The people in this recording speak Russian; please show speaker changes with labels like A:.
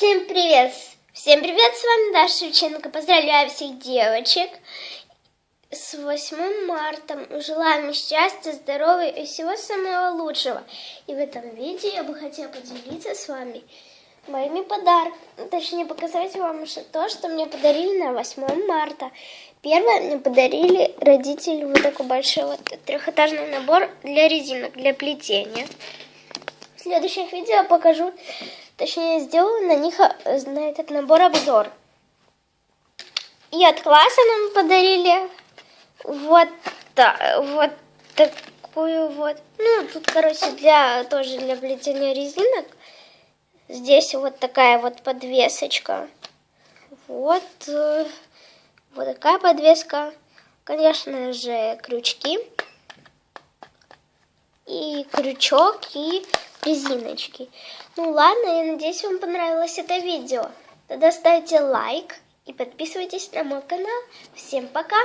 A: Всем привет! Всем привет, с вами Даша Шевченко. Поздравляю всех девочек с 8 марта. Желаю им счастья, здоровья и всего самого лучшего. И в этом видео я бы хотела поделиться с вами моими подарками. Точнее, показать вам то, что мне подарили на 8 марта. Первое мне подарили родители вот такой большой вот трехэтажный набор для резинок, для плетения. В следующих видео покажу, точнее сделаю на них а, на этот набор обзор. И от класса нам подарили вот, та- вот такую вот, ну тут короче для тоже для плетения резинок. Здесь вот такая вот подвесочка. Вот, э, вот такая подвеска. Конечно же, крючки и крючок, и резиночки. Ну ладно, я надеюсь, вам понравилось это видео. Тогда ставьте лайк и подписывайтесь на мой канал. Всем пока!